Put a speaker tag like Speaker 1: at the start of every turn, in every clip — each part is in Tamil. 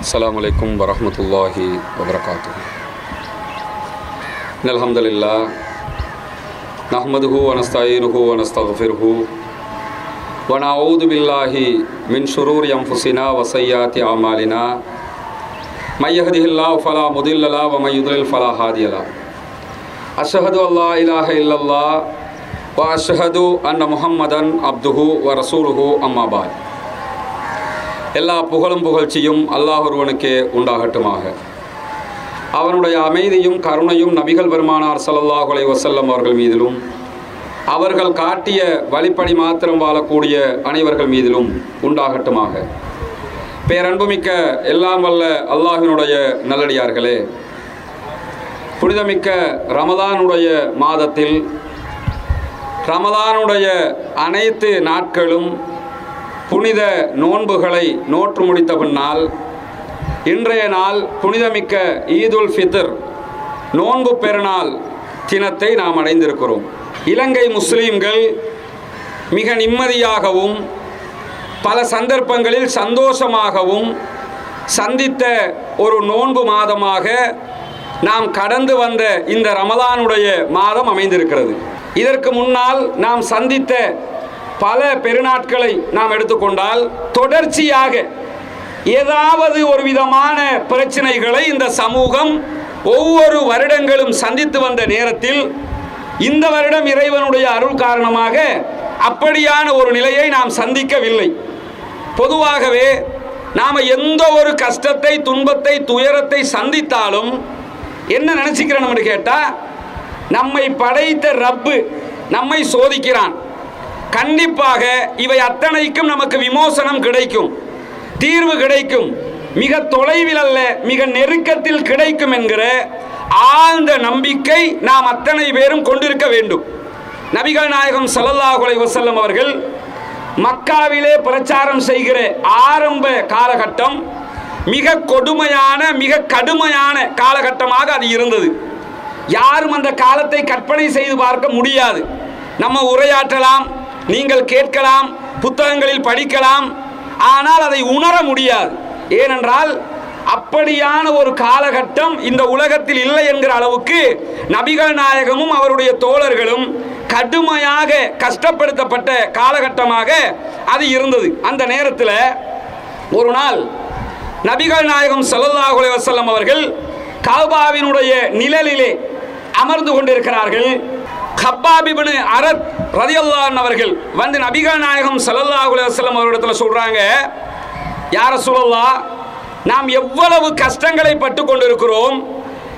Speaker 1: السلام عليكم ورحمة الله وبركاته إن الحمد لله نحمده ونستعينه ونستغفره ونعوذ بالله من شرور أنفسنا وسيئات أعمالنا من يهده الله فلا مضل له ومن يضلل فلا هادي له أشهد أن لا إله إلا الله وأشهد أن محمدا عبده ورسوله أما بعد எல்லா புகழும் புகழ்ச்சியும் அல்லாஹொருவனுக்கே உண்டாகட்டுமாக. அவனுடைய அமைதியும் கருணையும் நபிகள் பெருமானார் ஸல்லல்லாஹு வசல்லம் அவர்கள் மீதிலும் அவர்கள் காட்டிய வழிப்படி மாத்திரம் வாழக்கூடிய அனைவர்கள் மீதிலும் உண்டாகட்டுமாக. பேரன்புமிக்க எல்லாம் வல்ல அல்லாஹினுடைய நல்லடியார்களே புனிதமிக்க ரமதானுடைய மாதத்தில் ரமதானுடைய அனைத்து நாட்களும் புனித நோன்புகளை நோற்று முடித்த பின்னால் இன்றைய நாள் புனிதமிக்க ஈதுல் ஃபித்ர் நோன்பு பெருநாள் தினத்தை நாம் அடைந்திருக்கிறோம். இலங்கை முஸ்லீம்கள் மிக நிம்மதியாகவும் பல சந்தர்ப்பங்களில் சந்தோஷமாகவும் சந்தித்த ஒரு நோன்பு மாதமாக நாம் கடந்து வந்த இந்த ரமதானுடைய மாதம் அமைந்திருக்கிறது. இதற்கு முன்னால் நாம் சந்தித்த பல பெருநாட்களை நாம் எடுத்துக்கொண்டால் தொடர்ச்சியாக ஏதாவது ஒரு விதமான பிரச்சனைகளை இந்த சமூகம் ஒவ்வொரு வருடங்களும் சந்தித்து வந்த நேரத்தில் இந்த வருடம் இறைவனுடைய அருள் காரணமாக அப்படியான ஒரு நிலையை நாம் சந்திக்கவில்லை. பொதுவாகவே நாம் எந்த ஒரு கஷ்டத்தை துன்பத்தை துயரத்தை சந்தித்தாலும் என்ன நினச்சிக்கிறோம்னு கேட்டால் நம்மை படைத்த ரப்பு நம்மை சோதிக்கிறான். கண்டிப்பாக இவை அத்தனைக்கும் நமக்கு விமோசனம் கிடைக்கும். தீர்வு கிடைக்கும். மிக தொலைவில் அல்ல மிக நெருக்கத்தில் கிடைக்கும் என்கிற ஆழ்ந்த நம்பிக்கை நாம் அத்தனை பேரும் கொண்டிருக்க வேண்டும். நபிகள் நாயகம் சல்லல்லாஹுலை வசல்லம் அவர்கள் மக்காவிலே பிரச்சாரம் செய்கிற ஆரம்ப காலகட்டம் மிக கொடுமையான மிக கடுமையான காலகட்டமாக அது இருந்தது. யாரும் அந்த காலத்தை கற்பனை செய்து பார்க்க முடியாது. நம்ம உரையாற்றலாம் நீங்கள் கேட்கலாம் புத்தகங்களில் படிக்கலாம் ஆனால் அதை உணர முடியாது. ஏனென்றால் அப்படியான ஒரு காலகட்டம் இந்த உலகத்தில் இல்லை என்கிற அளவுக்கு நபிகள் நாயகமும் அவருடைய தோழர்களும் கடுமையாக கஷ்டப்படுத்தப்பட்ட காலகட்டமாக அது இருந்தது. அந்த நேரத்தில் ஒரு நாள் நபிகள் நாயகம் ஸல்லல்லாஹு வசல்லம் அவர்கள் காபாவினுடைய நிழலிலே அமர்ந்து கொண்டிருக்கிறார்கள். ஹப்பாபிபனு அரத் ரதியல்லான் அவர்கள் வந்து நபிகா நாயகம் சல்லல்லா அலைஹி வஸல்லம் அவரிடத்தில் சொல்கிறாங்க யார சொல்லல்லா நாம் எவ்வளவு கஷ்டங்களை பட்டு கொண்டிருக்கிறோம்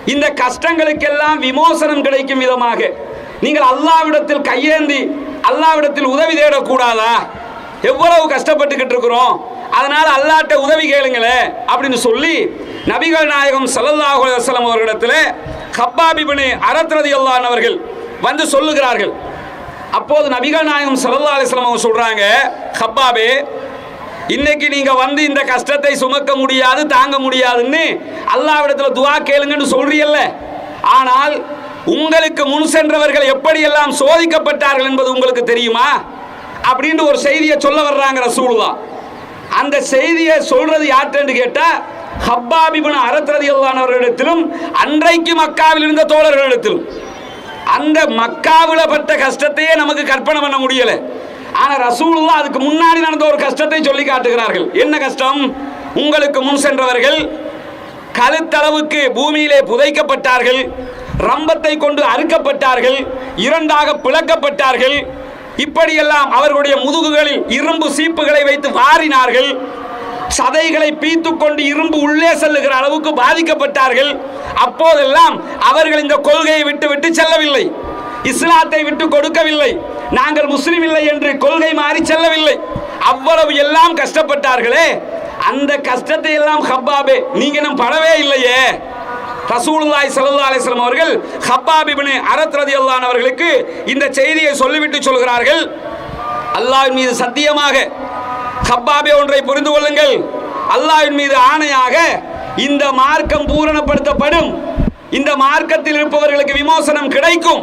Speaker 1: இந்த கஷ்டங்களுக்கெல்லாம் விமோசனம் கிடைக்கும் விதமாக. நீங்கள் அல்லாவிடத்தில் கையேந்தி அல்லாவிடத்தில் உதவி தேடக்கூடாதா? எவ்வளவு கஷ்டப்பட்டுக்கிட்டு இருக்கிறோம் அதனால் அல்லாட்ட உதவி கேளுங்களே அப்படின்னு சொல்லி நபிகள் நாயகம் சல்லல்லாஹு அலுவலம் அவர்களிடத்தில் ஹப்பாபிபனு அரத் அல்லான் அவர்கள் வந்து சொல்லுகிறார்கள். அப்போது நபிகள் நாயகம் ஸல்லல்லாஹு அலிஸ்லாம் அவங்க சொல்றாங்க ஹப்பாபே இன்னைக்கு நீங்க வந்து இந்த கஷ்டத்தை சுமக்க முடியாது தாங்க முடியாதுன்னு அல்லாவிடத்துல துவா கேளுங்கன்னு சொல்றீல்ல ஆனால் உங்களுக்கு முன் சென்றவர்கள் எப்படியெல்லாம் சோதிக்கப்பட்டார்கள் என்பது உங்களுக்கு தெரியுமா? அப்படின்னு ஒரு செய்தியை சொல்ல வர்றாங்க ரசூலுல்லா அந்த செய்தியை சொல்றது யார்கிட்டன்னு கேட்டா ஹப்பாபிபுன் அரத்ரதி அன்றைக்கு மக்காவில் இருந்த தோழர்களிடத்திலும். அந்த மக்காவில் பட்ட கஷ்டத்தையே நமக்கு கற்பனை பண்ண முடியல. ஆனா ரசூலுல்லா அதுக்கு முன்னாடி நடந்த ஒரு கஷ்டத்தை சொல்லி காட்டுகிறார்கள். என்ன கஷ்டம்? உங்களுக்கு முன் சென்றவர்கள் கழுத்தளவுக்கு பூமியிலே புதைக்கப்பட்டார்கள் ரம்பத்தை கொண்டு அறுக்கப்பட்டார்கள் இரண்டாக பிளக்கப்பட்டார்கள். இப்படியெல்லாம் அவர்களுடைய முதுகுகளில் இரும்பு சீப்புகளை வைத்து வாரினார்கள். சதைகளை பீத்து கொண்டு இரும்பு உள்ளே செல்லுகிற அளவுக்கு பாதிக்கப்பட்டார்கள். அப்போதெல்லாம் அவர்கள் இந்த கொள்கையை விட்டு விட்டு செல்லவில்லை. இஸ்லாத்தை விட்டு கொடுக்கவில்லை. நாங்கள் முஸ்லீம் இல்லை என்று கொள்கை மாறி செல்லவில்லை. அவ்வளவு எல்லாம் கஷ்டப்பட்டார்களே. அந்த கஷ்டத்தை எல்லாம் ஹப்பாபே நீங்க நம் படவே இல்லையே. ரசூலுல்லாய் சல்லா அலிஸ்லாம் அவர்கள் ஹப்பாபிபின் அரத் ரதி அவர்களுக்கு இந்த செய்தியை சொல்லிவிட்டு சொல்கிறார்கள். அல்லாஹ் மீது சத்தியமாக ஹப்பாபே ஒன்றை புரிந்து கொள்ளுங்கள். அல்லாவின் மீது ஆணையாக இந்த மார்க்கம் பூரணப்படுத்தப்படும். இந்த மார்க்கத்தில் இருப்பவர்களுக்கு விமோசனம் கிடைக்கும்.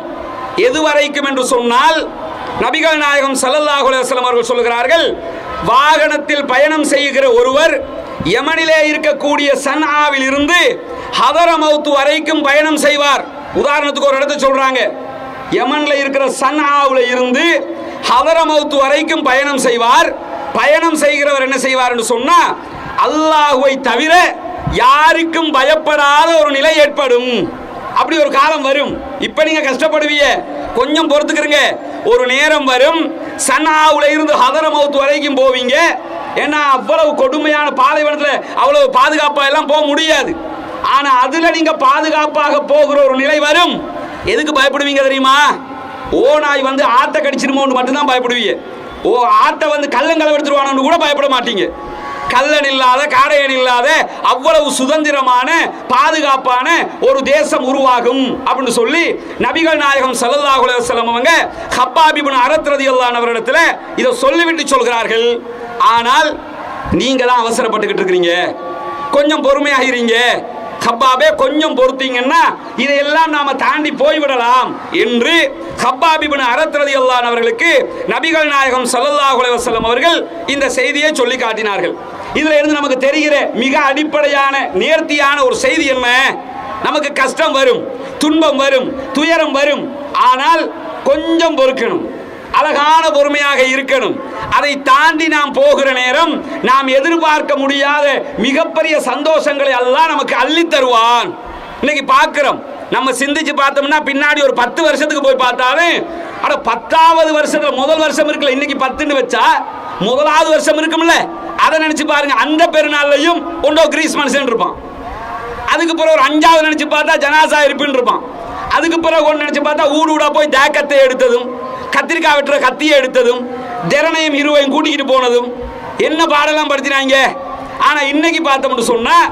Speaker 1: எதுவரைக்கும் என்று சொன்னால் நபிகள் நாயகம் சல்லல்லாஹு அலுவலம் அவர்கள் சொல்கிறார்கள் வாகனத்தில் பயணம் செய்கிற ஒருவர் யமனிலே இருக்கக்கூடிய சன்ஆவில் இருந்து ஹதரமௌத்து வரைக்கும் பயணம் செய்வார். உதாரணத்துக்கு ஒரு இடத்த சொல்றாங்க. யமன்ல இருக்கிற சன்ஆவில் இருந்து ஹதரமௌத்து வரைக்கும் பயணம் செய்வார். பயணம் செய்கிறவர் என்ன செய்வார் என்று சொன்னா அல்லாஹுவை தவிர யாருக்கும் பயப்படாத ஒரு நிலை ஏற்படும். அப்படி ஒரு காலம் வரும். இப்ப நீங்க கஷ்டப்படுவீங்க. கொஞ்சம் பொறுத்துக்கிறங்க ஒரு நேரம் வரும். சன்னாவுல இருந்து ஹதரமௌத் வரைக்கும் போவீங்க. ஏன்னா அவ்வளவு கொடுமையான பாலைவனத்துல அவ்வளவு பாதுகாப்பா எல்லாம் போக முடியாது. ஆனா அதுல நீங்க பாதுகாப்பாக போகிற ஒரு நிலை வரும். எதுக்கு பயப்படுவீங்க தெரியுமா? ஓ நாய் வந்து ஆத்த கடிச்சிருமோன்னு மட்டும்தான் பயப்படுவீங்க. ஓ ஆட்டை வந்து கள்ளங்களை எடுத்துருவானு கூட பயப்பட மாட்டீங்க. கல்லன் இல்லாத காடையன் இல்லாத அவ்வளவு சுதந்திரமான பாதுகாப்பான ஒரு தேசம் உருவாகும் அப்படின்னு சொல்லி நபிகள் நாயகம் ஸல்லல்லாஹு அலைஹி வஸல்லம் அவங்க ஹப்பாப் அரத் இதை சொல்லிவிட்டு சொல்கிறார்கள். ஆனால் நீங்கள் தான் அவசரப்பட்டுக்கிட்டு இருக்கிறீங்க. கொஞ்சம் பொறுமையாகிறீங்க ஹப்பாபே கொஞ்சம் பொறுத்தீங்கன்னா இதையெல்லாம் நாம தாண்டி போய்விடலாம் என்று ஹப்பாப் இப்னு அல்லான் அவர்களுக்கு நபிகள் நாயகம் சல்லல்லாஹ் அலைஹி அவர்கள் இந்த செய்தியை சொல்லி காட்டினார்கள். இதுல இருந்து நமக்கு தெரிகிற மிக அடிப்படையான நேர்த்தியான ஒரு செய்தி என்ன? நமக்கு கஷ்டம் வரும் துன்பம் வரும் துயரம் வரும். ஆனால் கொஞ்சம் பொறுக்கணும். அழகான பொறுமையாக இருக்கணும். அதை தாண்டி நாம் போகிற நேரம் நாம் எதிர்பார்க்க முடியாத மிகப்பெரிய சந்தோஷங்களை எல்லாம் நமக்கு அள்ளி தருவான். இன்னைக்கு பார்க்கிறோம் நம்ம சிந்திச்சு பார்த்தோம்னா பின்னாடி ஒரு பத்து வருஷத்துக்கு போய் பார்த்தாலும் அட பத்தாவது வருஷத்துல முதல் வருஷம் இருக்குல்ல இன்னைக்கு பத்துன்னு வச்சா? முதலாவது வருஷம் இருக்கும்ல. அதை நினைச்சு பாருங்க. அந்த பெருநாள்லையும் ஒன்றோ கிரீஸ் மனுஷன் இருப்பான். அதுக்கு பிறகு ஒரு அஞ்சாவது நினைச்சு பார்த்தா ஜனாசா இருப்புன்னு இருப்பான். அதுக்கு பிறகு ஒன்று நினைச்சு பார்த்தா ஊடு ஊடா போய் தேக்கத்தை எடுத்ததும் கத்திரிக்காய் வெட்டுற கத்தியை எடுத்ததும் திறனையும் இருவையும் கூட்டிக்கிட்டு போனதும் என்ன பாடலாம் படுத்தினாங்க ஆனால் இன்னைக்கு பார்த்தோம்னு சொன்னால்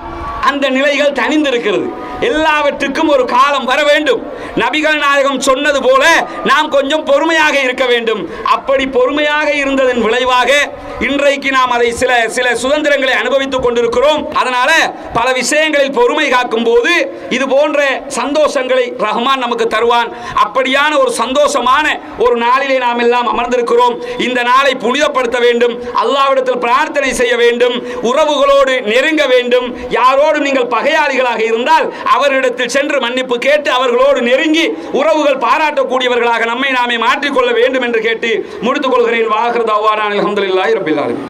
Speaker 1: அந்த நிலைகள் தனிந்திருக்கிறது. எல்லாவற்றுக்கும் ஒரு காலம் வர வேண்டும். நபிகள் நாயகம் சொன்னது போல நாம் கொஞ்சம் பொறுமையாக இருக்க வேண்டும். அப்படி பொறுமையாக இருந்ததன் விளைவாக இன்றைக்கு நாம் அதை சில சில சுதந்திரங்களை அனுபவித்துக் கொண்டிருக்கிறோம். அதனால பல விஷயங்களில் பொறுமை காக்கும் போது இது போன்ற சந்தோஷங்களை ரஹ்மான் நமக்கு தருவான். அப்படியான ஒரு சந்தோஷமான ஒரு நாளிலே நாம் எல்லாம் அமர்ந்திருக்கிறோம். இந்த நாளை புனிதப்படுத்த வேண்டும். அல்லாவிடத்தில் பிரார்த்தனை செய்ய வேண்டும். உறவுகளோடு நெருங்க வேண்டும். யாரோடும் நீங்கள் பகையாளிகளாக இருந்தால் அவரிடத்தில் சென்று மன்னிப்பு கேட்டு அவர்களோடு நெருங்கி உறவுகள் பாராட்டக்கூடியவர்களாக நம்மை நாமே மாற்றிக்கொள்ள வேண்டும் என்று கேட்டு முடித்துக் கொள்கிறேன். வாகர்தாவான அலமதுல்லாஹி ரபில்